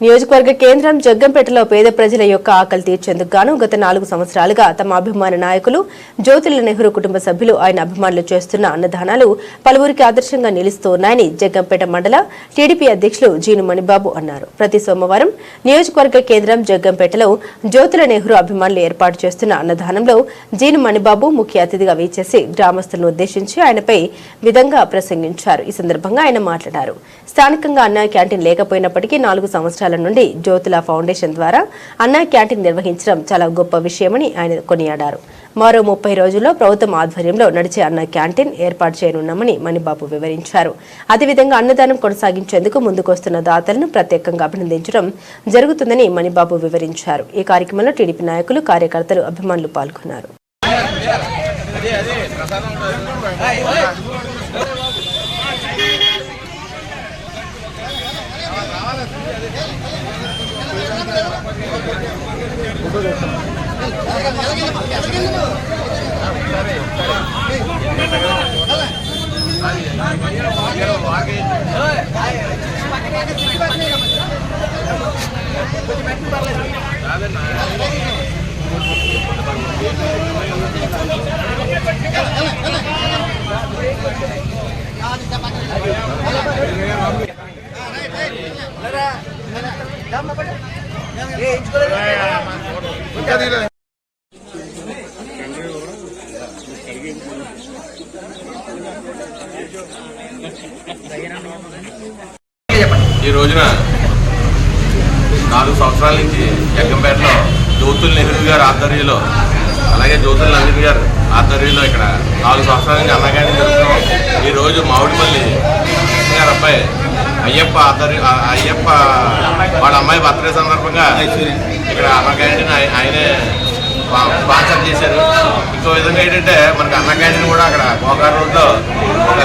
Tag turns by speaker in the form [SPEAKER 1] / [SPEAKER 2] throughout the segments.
[SPEAKER 1] నియోజకవర్గ కేంద్రం జగ్గంపేటలో పేద ప్రజల యొక్క ఆకలి తీర్చేందుకు గాను గత నాలుగు సంవత్సరాలుగా తమ అభిమాన నాయకులు జ్యోతిల నెహ్రూ కుటుంబ సభ్యులు ఆయన అభిమానులు చేస్తున్న అన్నదానాలు పలువురికి ఆదర్శంగా నిలుస్తూ ఉన్నాయని జగ్గంపేట మండల టీడీపీ అధ్యక్షులు జీను మణిబాబు అన్నారు. ప్రతి సోమవారం నియోజకవర్గ కేంద్రం జగ్గంపేటలో జ్యోతుల నెహ్రూ అభిమానులు ఏర్పాటు చేస్తున్న అన్నదానంలో జీను మణిబాబు ముఖ్య అతిథిగా వీచేసి గ్రామస్తులను ఉద్దేశించి ఆయనపై విధంగా ప్రసంగించారు. ఈ సందర్భంగా ఆయన మాట్లాడారు. స్థానికంగా అన్న క్యాంటీన్ లేకపోయినప్పటికీ నాలుగు సంవత్సరాలు నుండి జ్యోతుల ఫౌండేషన్ ద్వారా అన్న క్యాంటీన్ నిర్వహించడం చాలా గొప్ప విషయమని ఆయన కొనియాడారు. మరో ముప్పై రోజుల్లో ప్రభుత్వం ఆధ్వర్యంలో నడిచే అన్న క్యాంటీన్ ఏర్పాటు చేయనున్నామని మణిబాబు వివరించారు. అదేవిధంగా అన్నదానం కొనసాగించేందుకు ముందుకొస్తున్న దాతలను ప్రత్యేకంగా అభినందించడం జరుగుతుందని మణిబాబు వివరించారు. ఈ కార్యక్రమంలో టీడీపీ నాయకులు కార్యకర్తలు అభిమానులు పాల్గొన్నారు.
[SPEAKER 2] Let it ఈ రోజున నాలుగు సంవత్సరాల నుంచి జగ్గంపేటలో జ్యోతుల్ నెహ్రూ గారు ఆధ్వర్యంలో అలాగే జ్యోతుల్ నందిని గారు ఆధ్వర్యంలో ఇక్కడ నాలుగు సంవత్సరాల నుంచి అన్నగాని జరుగుతున్నాం ఈ రోజు మామిడిపల్లి గారు అబ్బాయి అయ్యప్ప ఆధ్వర్యం అయ్యప్ప వాళ్ళ అమ్మాయి బర్త్డే సందర్భంగా ఇక్కడ అన్న క్యాంటీన్ ఆయనే స్పాన్సర్ చేశారు. ఇంకో విధంగా ఏంటంటే మనకి అన్న క్యాంటీన్ కూడా అక్కడ గోకార్ రోడ్లో ఒక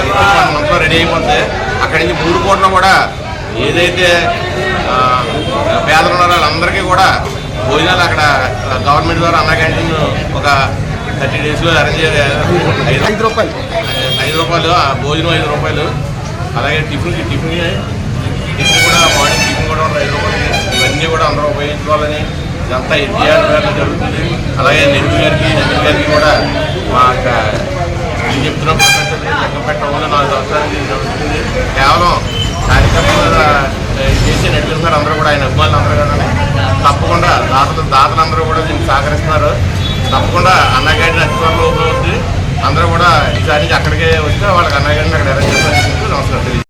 [SPEAKER 2] మొత్తం రెడీ అయిపోతుంది అక్కడి నుంచి మూడు కోట్ల కూడా ఏదైతే ఆ, పేదలు ఉన్నారో వాళ్ళందరికీ కూడా భోజనాలు అక్కడ గవర్నమెంట్ ద్వారా అన్న క్యాంటీన్ ఒక థర్టీ డేస్లో అరేంజ్ ఐదు
[SPEAKER 3] ఐదు రూపాయలు.
[SPEAKER 2] ఐదు రూపాయలు ఆ భోజనం ఐదు రూపాయలు. అలాగే టిఫిన్కి టిఫిన్ టిఫిన్ కూడా మార్నింగ్ టిఫిన్ కూడా ఉన్నాయి ఇవన్నీ కూడా అందరూ ఉపయోగించుకోవాలని ఇదంతా ఎన్టీఆర్ గారిలో జరుగుతుంది. అలాగే నెహ్రూ గారికి నెహ్రూ గారికి కూడా మా యొక్క నేను చెప్తున్న లెక్క పెట్టడం వల్ల నాలుగు సంవత్సరాలు జరుగుతుంది. కేవలం కార్యక్రమాలు చేసి నడిపిస్తున్నారు అందరూ కూడా ఆయన అభిమానులు అందరూ కూడా తప్పకుండా దాతలు దాతలందరూ కూడా దీనికి సహకరిస్తున్నారు. తప్పకుండా అన్నగాడిని అతి